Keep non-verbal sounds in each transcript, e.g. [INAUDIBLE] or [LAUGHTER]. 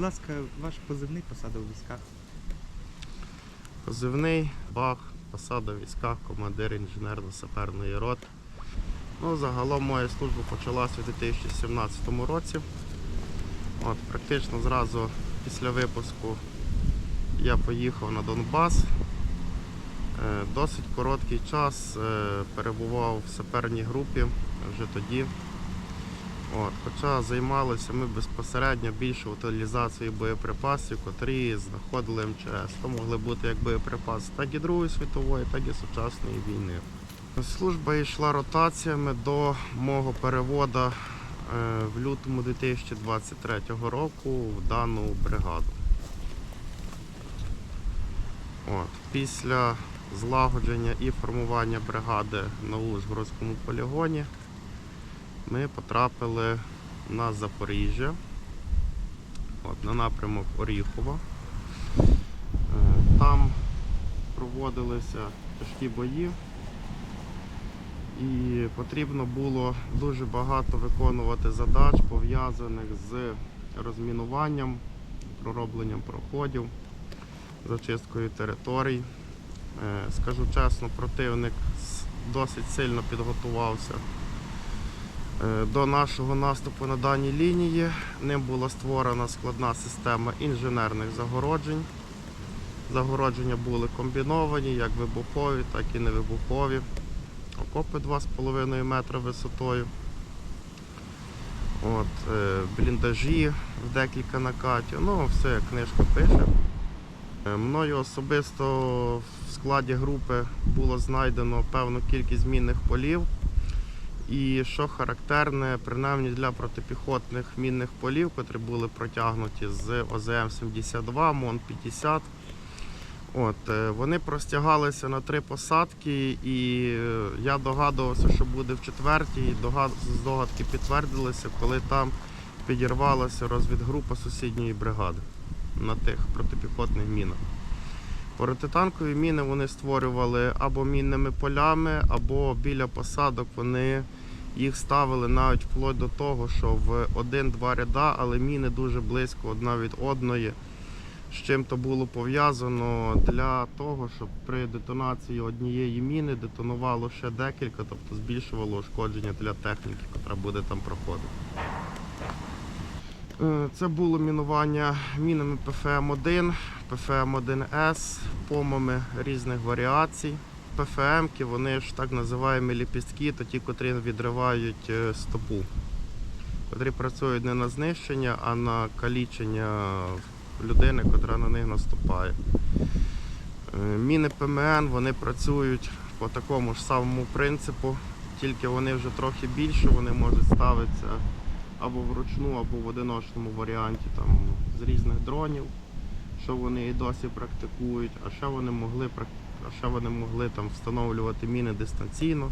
будь ласка, ваш позивний посада у військах. Позивний, бах, посада в військах, командир інженерно-саперної роти. Ну, загалом моя служба почалася у 2017 році. От, практично зразу після випуску я поїхав на Донбас. Е, Досить короткий час е, перебував в саперній групі вже тоді. От, хоча займалися ми безпосередньо більше утилізацією боєприпасів, котрі знаходили МЧС. То могли бути як боєприпаси так і Другої світової, так і сучасної війни. Служба йшла ротаціями до мого переводу е, в лютому 2023 року в дану бригаду. От, після злагодження і формування бригади на Ужгородському полігоні ми потрапили на Запоріжжя, от, на напрямок Оріхова. Е, Там проводилися тяжкі бої, і потрібно було дуже багато виконувати задач, пов'язаних з розмінуванням, проробленням проходів, зачисткою територій. Е, Скажу чесно, противник досить сильно підготувався До нашого наступу на даній лінії ним була створена складна система інженерних загороджень. Загородження були комбіновані, як вибухові, так і невибухові. Окопи 2,5 метра висотою. От, е, бліндажі в декілька накатів. Ну, все як книжка пише. Е, Мною особисто в складі групи було знайдено певну кількість мінних полів. І що характерне, принаймні для протипіхотних мінних полів, котрі були протягнуті з ОЗМ-72, МОН-50. От, е, вони простягалися на три посадки, і е, я догадувався, що буде в четвертій. догад- Здогадки підтвердилися, коли там підірвалася розвідгрупа сусідньої бригади на тих протипіхотних мінах. Протитанкові міни вони створювали або мінними полями, або біля посадок вони їх ставили навіть вплоть до того, що в один-два ряда, але міни дуже близько одна від одної. З чим то було пов'язано для того, щоб при детонації однієї міни детонувало ще декілька, тобто збільшувало ушкодження для техніки, яка буде там проходити. Е, Це було мінування мінами ПФМ-1, ПФМ-1С, помами різних варіацій. ПФМ-ки, вони ж так називаємо ліпістки, то ті, котрі відривають е, стопу, котрі працюють не на знищення, а на калічення людини, котра на них наступає. Е, Міни ПМН вони працюють по такому ж самому принципу, тільки вони вже трохи більше, вони можуть ставитися або вручну, або в одиночному варіанті там, з різних дронів, що вони і досі практикують, а ще вони могли, прак- а ще вони могли там, встановлювати міни дистанційно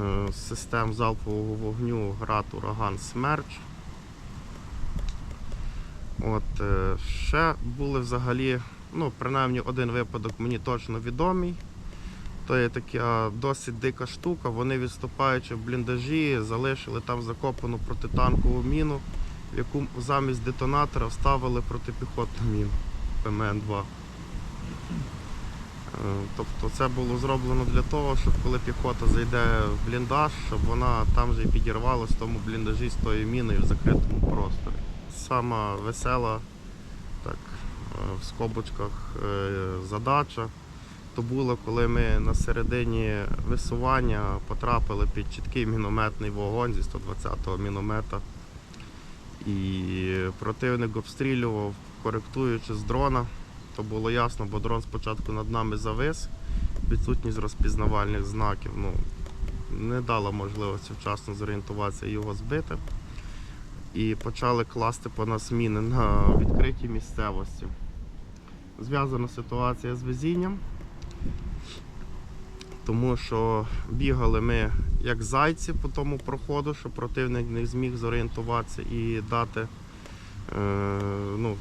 е, з систем залпового вогню град, ураган, смерч. От, е, ще були взагалі, ну, принаймні один випадок мені точно відомий. То є така досить дика штука. Вони відступаючи в бліндажі, залишили там закопану протитанкову міну, в яку замість детонатора вставили протипіхотну міну ПМН-2. Е, Тобто це було зроблено для того, щоб коли піхота зайде в бліндаж, щоб вона там же і підірвалась в тому бліндажі з тою міною в закритому просторі. Сама весела, так, е, в скобочках е, задача то було, коли ми на середині висування потрапили під чіткий мінометний вогонь зі 120-го міномета. І противник обстрілював, коректуючи з дрона. То було ясно, бо дрон спочатку над нами завис, відсутність розпізнавальних знаків. Ну, не дала можливості вчасно зорієнтуватися і його збити. І почали класти по нас міни на відкритій місцевості. Зв'язана ситуація з везінням тому що бігали ми як зайці по тому проходу, що противник не зміг зорієнтуватися і дати е, ну,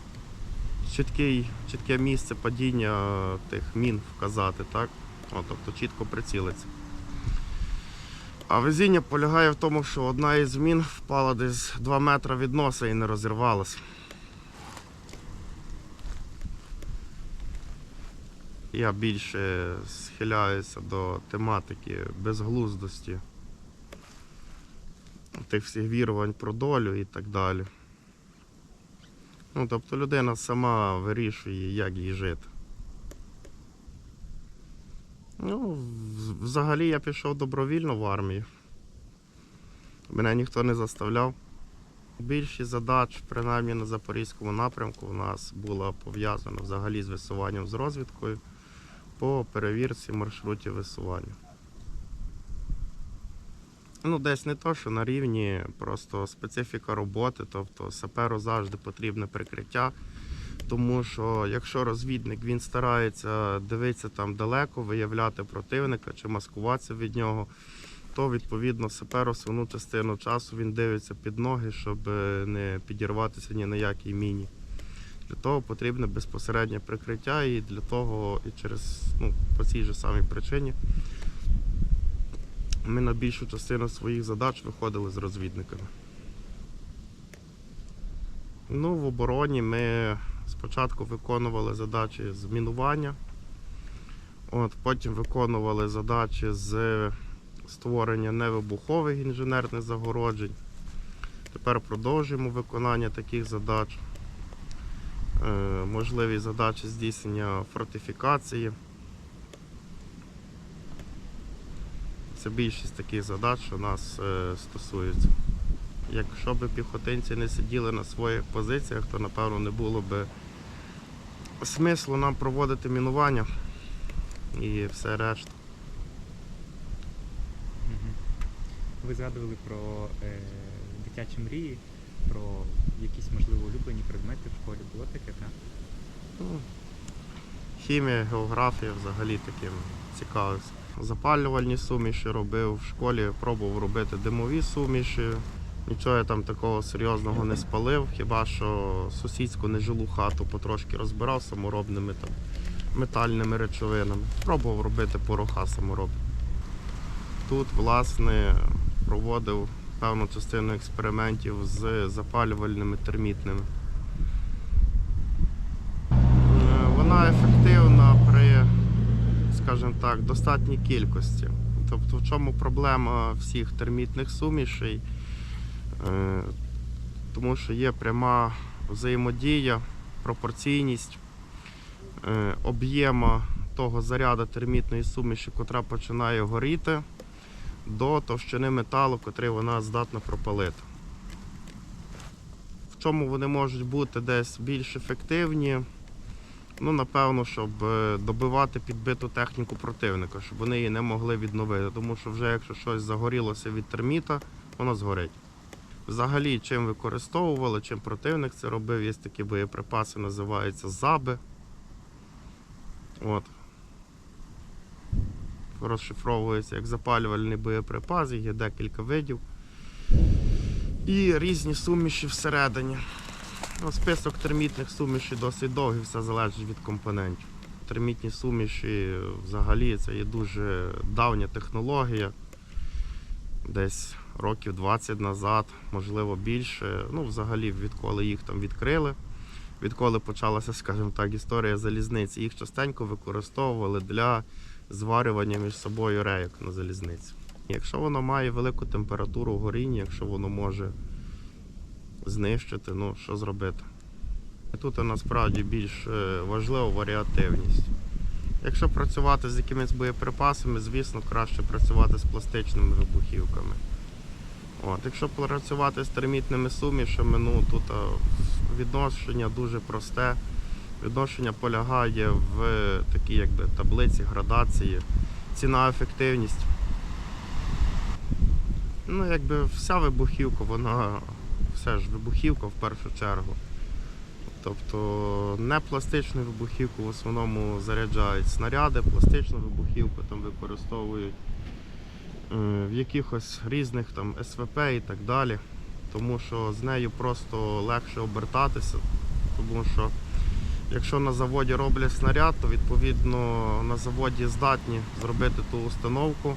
чіткий, чітке місце падіння тих мін вказати, так? О, тобто чітко прицілиться. А везіння полягає в тому, що одна із мін впала десь 2 метри від носа і не розірвалась. Я більше схиляюся до тематики безглуздості, тих всіх вірувань про долю і так далі. Ну, тобто людина сама вирішує, як їй жити. Ну, взагалі я пішов добровільно в армію. Мене ніхто не заставляв. Більшість задач, принаймні на Запорізькому напрямку, у нас була пов'язана взагалі з висуванням з розвідкою по перевірці маршрутів висування. Ну, десь не то, що на рівні, просто специфіка роботи, тобто саперу завжди потрібне прикриття. Тому що якщо розвідник він старається дивитися там далеко, виявляти противника чи маскуватися від нього, то відповідно саперу свину частину часу він дивиться під ноги, щоб е, не підірватися ні на якій міні. Для того потрібне безпосереднє прикриття, і для того, і через ну, по цій же самій причині ми на більшу частину своїх задач виходили з розвідниками. Ну, в обороні ми спочатку виконували задачі з мінування, от, потім виконували задачі з створення невибухових інженерних загороджень. Тепер продовжуємо виконання таких задач. Е, можливі задачі здійснення фортифікації. Це більшість таких задач, що нас е, стосуються. Якщо б піхотинці не сиділи на своїх позиціях, то напевно не було б смислу нам проводити мінування і все решта. Ви згадували про е, дитячі мрії, про якісь, можливо, улюблені предмети в школі. Було таке, так? Ну, Хімія, географія взагалі таким цікавився. Запалювальні суміші робив в школі, пробував робити димові суміші. Нічого я там такого серйозного не спалив, хіба що сусідську нежилу хату потрошки розбирав саморобними там метальними речовинами. Пробував робити пороха саморобні. Тут, власне, проводив певну частину експериментів з запалювальними термітними. Е, Вона ефективна при, скажімо так, достатній кількості. Тобто, в чому проблема всіх термітних сумішей? Е, Тому що є пряма взаємодія, пропорційність е, об'єма того заряду термітної суміші, котра починає горіти, до товщини металу, котрий вона здатна пропалити. В чому вони можуть бути десь більш ефективні? Ну, напевно, щоб е, добивати підбиту техніку противника, щоб вони її не могли відновити. Тому що вже якщо щось загорілося від терміта, воно згорить. Взагалі, чим використовували, чим противник це робив, є такі боєприпаси, називаються заби. От. Розшифровується як запалювальний боєприпас, їх є декілька видів. І різні суміші всередині. Ну, список термітних сумішей досить довгий, все залежить від компонентів. Термітні суміші взагалі це є дуже давня технологія. Десь років 20 назад, можливо більше. Ну, взагалі, відколи їх там відкрили, відколи почалася, скажімо так, історія залізниці, їх частенько використовували для зварювання між собою рейок на залізниці. Якщо воно має велику температуру в горінні, якщо воно може знищити, ну що зробити? Тут насправді більш е, важлива варіативність. Якщо працювати з якимись боєприпасами, звісно, краще працювати з пластичними вибухівками. От, якщо працювати з термітними сумішами, ну тут відношення дуже просте. Відношення полягає в такій якби, таблиці градації, ціна ефективність. Ну, якби вся вибухівка, вона все ж вибухівка в першу чергу. Тобто не пластичну вибухівку в основному заряджають снаряди, пластичну вибухівку там використовують е, в якихось різних там СВП і так далі. Тому що з нею просто легше обертатися. Тому що якщо на заводі роблять снаряд, то відповідно на заводі здатні зробити ту установку,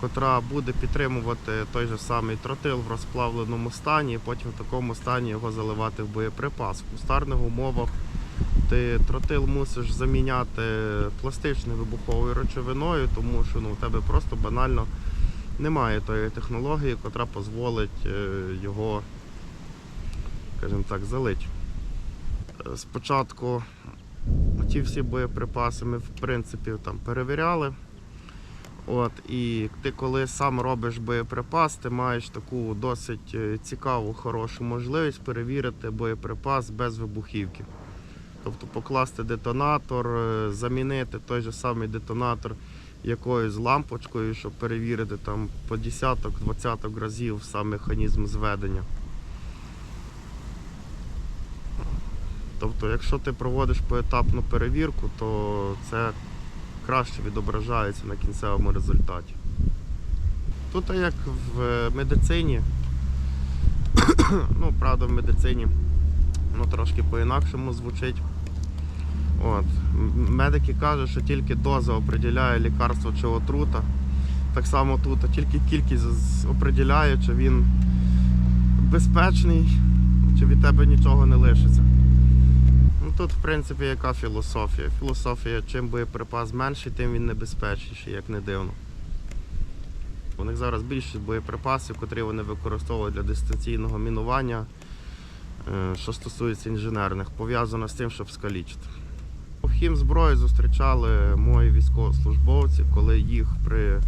котра буде підтримувати той же самий тротил в розплавленому стані, і потім в такому стані його заливати в боєприпас. В кустарних умовах Ти тротил мусиш заміняти пластичною вибуховою речовиною, тому що ну, у тебе просто банально немає тої технології, яка дозволить е, його, скажімо так, залити. Спочатку ті всі боєприпаси ми в принципі там перевіряли. От, і ти коли сам робиш боєприпас, ти маєш таку досить е, цікаву, хорошу можливість перевірити боєприпас без вибухівки. Тобто покласти детонатор, е, замінити той же самий детонатор якоюсь лампочкою, щоб перевірити там по десяток-двадцяток разів сам механізм зведення. Тобто, якщо ти проводиш поетапну перевірку, то це краще відображається на кінцевому результаті. Тут як в медицині, [COUGHS] ну, правда, в медицині воно трошки по-інакшому звучить. От. Медики кажуть, що тільки доза определяє лікарство чи отрута. Так само тут, а тільки кількість определяє, чи він безпечний, чи від тебе нічого не лишиться. Тут, в принципі, яка філософія? Філософія, чим боєприпас менший, тим він небезпечніший, як не дивно. У них зараз більшість боєприпасів, котрі вони використовують для дистанційного мінування, е, що стосується інженерних, пов'язано з тим, щоб скалічити. У хімзброї зустрічали мої військовослужбовці, коли їх при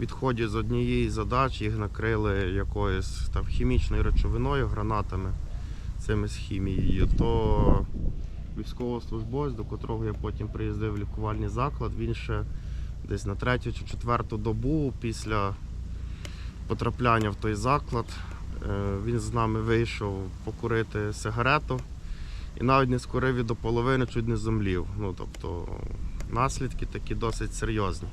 відході з однієї задачі їх накрили якоюсь там хімічною речовиною, гранатами цими з хімією, то військовослужбовець, до котрого я потім приїздив в лікувальний заклад, він ще десь на третю чи четверту добу після потрапляння в той заклад, е, він з нами вийшов покурити сигарету і навіть не скурив і до половини, чуть не зомлів. Ну, тобто наслідки такі досить серйозні.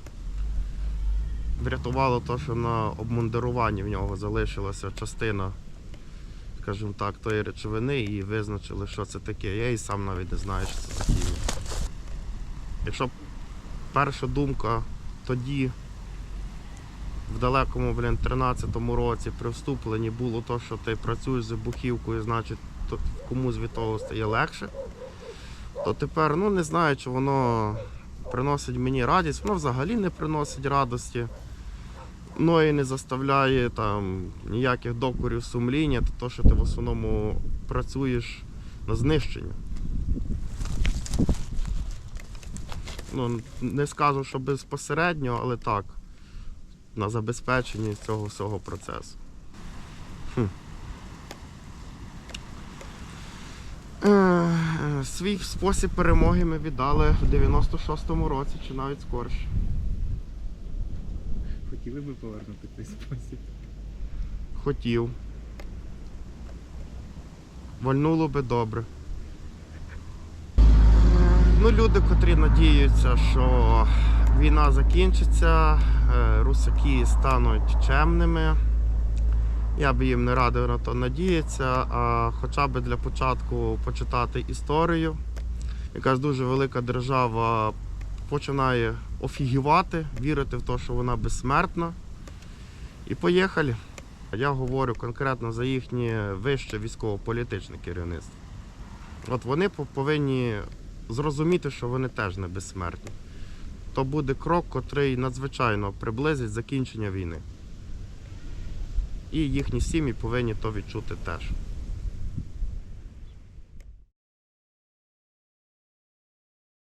Врятувало те, що на обмундируванні в нього залишилася частина скажімо так, тої речовини і визначили, що це таке. Я і сам навіть не знаю, що це хімія. Якщо перша думка тоді, в далекому блін, 13-му році при вступленні було то, що ти працюєш з вибухівкою, значить комусь від того стає легше, то тепер ну, не знаю, чи воно приносить мені радість, воно взагалі не приносить радості. І не заставляє там ніяких докорів сумління, то, то що ти в основному працюєш на знищення. Ну, не скажу, що безпосередньо, але так, на забезпеченні цього всього процесу. Хм. Е, Свій спосіб перемоги ми віддали в 96-му році чи навіть скорше. Хотіли би повернути той спосіб. Хотів. Вальнуло би добре. Ну, люди, котрі надіються, що війна закінчиться, е, русаки стануть чемними. Я би їм не радив на то надіятися, а хоча б для початку почитати історію. Якась дуже велика держава починає офігівати, вірити в те, що вона безсмертна. І поїхали. Я говорю конкретно за їхнє вище військово-політичне керівництво. От вони повинні зрозуміти, що вони теж не безсмертні. То буде крок, котрий надзвичайно приблизить закінчення війни. І їхні сім'ї повинні то відчути теж.